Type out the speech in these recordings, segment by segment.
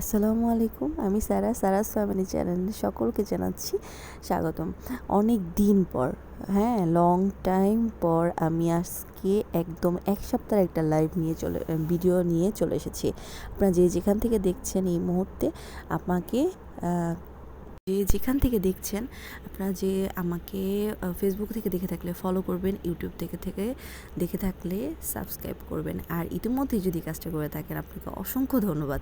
আসসালামু আলাইকুম, আমি সারা সারা ফ্যামিলি চ্যানেল সকলকে জানাচ্ছি স্বাগতম। অনেক দিন পর হ্যাঁ লং টাইম পর আমি আজকে একদম এক সপ্তাহের একটা লাইভ নিয়ে চলে ভিডিও নিয়ে চলে এসেছি। আপনারা যে যেখান থেকে দেখছেন এই মুহূর্তে আমাকে যে যেখান থেকে দেখছেন, আপনারা যে আমাকে ফেসবুক থেকে দেখে থাকলে ফলো করবেন ইউটিউব থেকে থেকে দেখে থাকলে সাবস্ক্রাইব করবেন। আর ইতিমধ্যে যদি কাজটা করে থাকেন, আপনাকে অসংখ্য ধন্যবাদ।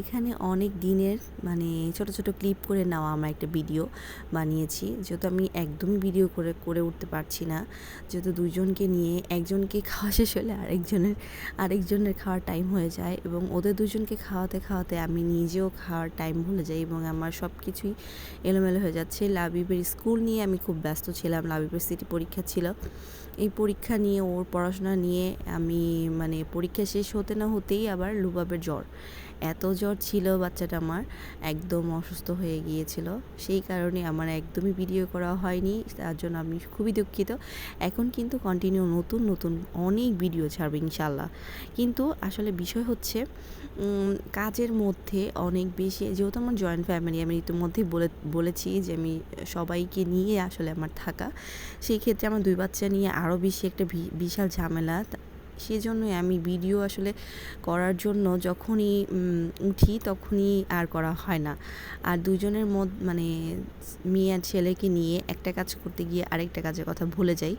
এখানে অনেক দিনের মানে ছোট ছোট ক্লিপ করে নেওয়া আমার একটা ভিডিও বানিয়েছি। যেহেতু আমি একদমই ভিডিও করে করে উঠতে পারছি না, যেহেতু দুজনকে নিয়ে একজনকে খাওয়া শেষ হলে আরেকজনের আরেকজনের খাওয়ার টাইম হয়ে যায় এবং ওদের দুজনকে খাওয়াতে খাওয়াতে আমি নিজেও খাওয়ার টাইম ভুলে যাই এবং আমার সব কিছুই এলোমেলো হয়ে যাচ্ছে। লাবিবের স্কুল নিয়ে আমি খুব ব্যস্ত ছিলাম। লাবিবের সিটি পরীক্ষা ছিল। এই পরীক্ষা নিয়ে, ওর পড়াশোনা নিয়ে আমি মানে পরীক্ষা শেষ হতে না হতেই আবার লুবাবের জ্বর। এত জ্বর ছিল বাচ্চাটা আমার, একদম অসুস্থ হয়ে গিয়েছিল। সেই কারণে আমার একদমই ভিডিও করা হয়নি। তার জন্য আমি খুবই দুঃখিত। এখন কিন্তু কন্টিনিউ নতুন নতুন অনেক ভিডিও ছাড়বে ইনশাল্লাহ কিন্তু আসলে বিষয় হচ্ছে কাজের মধ্যে অনেক বেশি, যেহেতু আমার জয়েন্ট ফ্যামিলি আমি ইতিমধ্যেই বলে, বলেছি যে আমি সবাইকে নিয়ে আসলে আমার থাকা। সেই ক্ষেত্রে আমার দুই বাচ্চা নিয়ে আরও বেশি একটা বিশাল ঝামেলা। সেজন্যই আমি ভিডিও আসলে করার জন্য যখনই উঠি তখনই আর করা হয় না। আর দুজনের মদ মানে মেয়ে আর ছেলেকে নিয়ে একটা কাজ করতে গিয়ে আরেকটা কাজের কথা ভুলে যাই।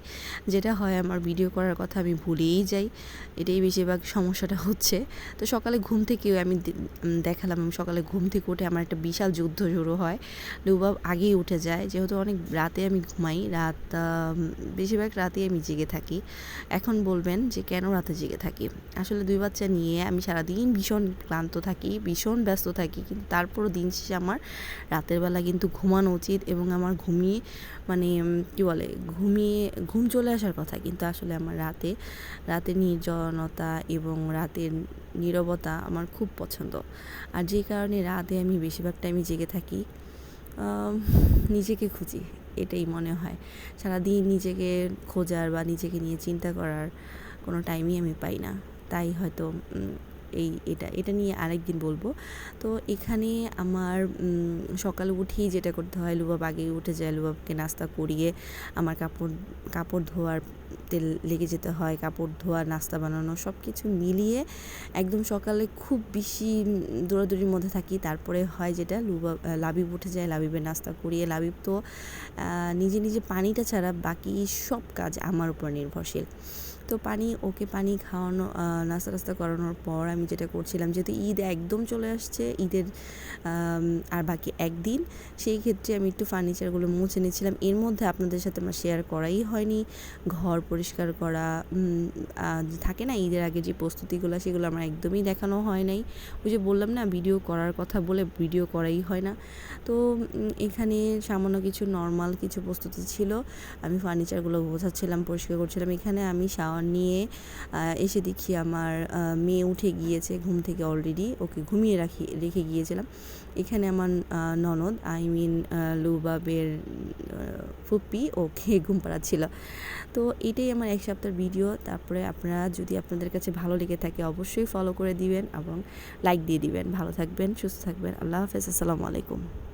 যেটা হয় আমার ভিডিও করার কথা আমি ভুলেই যাই। এটাই বেশিরভাগ সমস্যাটা হচ্ছে। তো সকালে ঘুম থেকেও আমি দেখালাম সকালে ঘুম থেকে উঠে আমার একটা বিশাল যুদ্ধ শুরু হয়। লুবাব আগেই উঠে যায়। যেহেতু অনেক রাতে আমি ঘুমাই, রাত বেশিরভাগ রাতেই আমি জেগে থাকি। এখন বলবেন যে কেন রাতে জেগে থাকি। আসলে দুই বাচ্চা নিয়ে আমি সারাদিন ভীষণ ক্লান্ত থাকি, ভীষণ ব্যস্ত থাকি, কিন্তু তারপরও দিন শেষে আমার রাতের বেলা কিন্তু ঘুমানো উচিত এবং আমার ঘুমিয়ে মানে কী বলে ঘুমিয়ে ঘুম চলে আসার কথা। কিন্তু আসলে আমার রাতে রাতে নির্জনতা এবং রাতের নীরবতা আমার খুব পছন্দ। আর যে কারণে রাতে আমি বেশিরভাগ টাইমে জেগে থাকি নিজেকে খুঁজি, এটাই মনে হয়। সারাদিন নিজেকে খোঁজার বা নিজেকে নিয়ে চিন্তা করার কোনো টাইমই আমি পাই না। তাই হয়তো এই এটা এটা নিয়ে আরেক দিন বলব। তো এখানে আমার সকালে উঠেই যেটা করতে হয়, লুবাব আগে উঠে যায়, লুবাবকে নাস্তা করিয়ে আমার কাপড় কাপড় ধোয়ার তেল লেগে যেতে হয়, কাপড় ধোয়া, নাস্তা বানানো সব কিছু মিলিয়ে একদম সকালে খুব বেশি দৌড়াদৌড়ির মধ্যে থাকি। তারপরে হয় যেটা, লুবাব লাবিব উঠে যায়, লাবিবের নাস্তা করিয়ে, লাবিব তো নিজে নিজে পানিটা ছাড়া বাকি সব কাজ আমার উপর নির্ভরশীল। তো পানি, ওকে পানি খাওয়ানো নাস্তা টাস্তা করানোর পর আমি যেটা করছিলাম যেহেতু ঈদ একদম চলে আসছে, ঈদের আর বাকি একদিন, সেই ক্ষেত্রে আমি একটু ফার্নিচারগুলো মুছে নিয়েছিলাম এর মধ্যে আপনাদের সাথে আমার শেয়ার করাই হয়নি। ঘর পরিষ্কার করা থাকে না ঈদের আগে যে প্রস্তুতিগুলো, সেগুলো আমার একদমই দেখানো হয় নাই। ওই যে বললাম না ভিডিও করার কথা বলে ভিডিও করাই হয় না। তো এখানে সামান্য কিছু নর্মাল কিছু প্রস্তুতি ছিল। আমি ফার্নিচারগুলো বোঝাচ্ছিলাম পরিষ্কার করছিলাম। এখানে আমি শাওয়ার নিয়ে এসে দেখি আমার মেয়ে উঠে গিয়েছে ঘুম থেকে অলরেডি ওকে ঘুমিয়ে রাখি, রেখে গিয়েছিলাম। এখানে আমার ননদ আই মিন লুবাবের ফুপ্পি, ওকে ঘুম পাড়াচ্ছিল। তো এটাই আমার এক সপ্তাহের ভিডিও তারপরে আপনারা যদি আপনাদের কাছে ভালো লেগে থাকে অবশ্যই ফলো করে দিবেন এবং লাইক দিয়ে দিবেন। ভালো থাকবেন, সুস্থ থাকবেন। আল্লাহ হাফেজ, আসসালামু আলাইকুম।